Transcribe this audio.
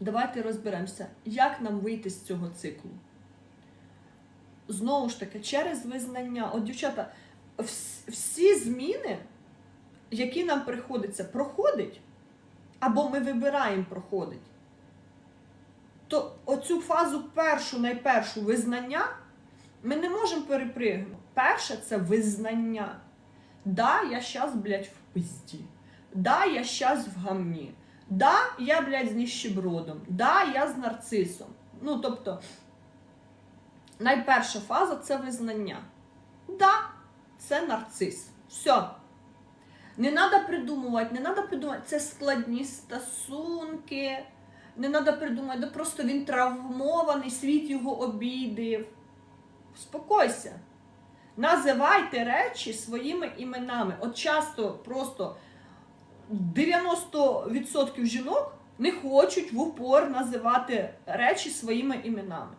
Давайте розберемося, як нам вийти з цього циклу. Знову ж таки, через визнання. От, дівчата, всі зміни, які нам приходиться проходить, або ми вибираємо проходить, то оцю фазу першу, найпершу визнання ми не можемо перепригнути. Перше це визнання. Да, я щас, блядь, в пизді. Да, я щас в гамні. Да, я, блядь, з ніщебродом. Да, я з нарцисом. Ну, тобто, найперша фаза це визнання. Да, це нарцис. Все. Не треба придумувати, не треба придумати. Це складні стосунки. Не треба придумати, просто він травмований, світ його обідив. Спокойся. Називайте речі своїми іменами. От часто просто 90% жінок не хочуть в упор називати речі своїми іменами.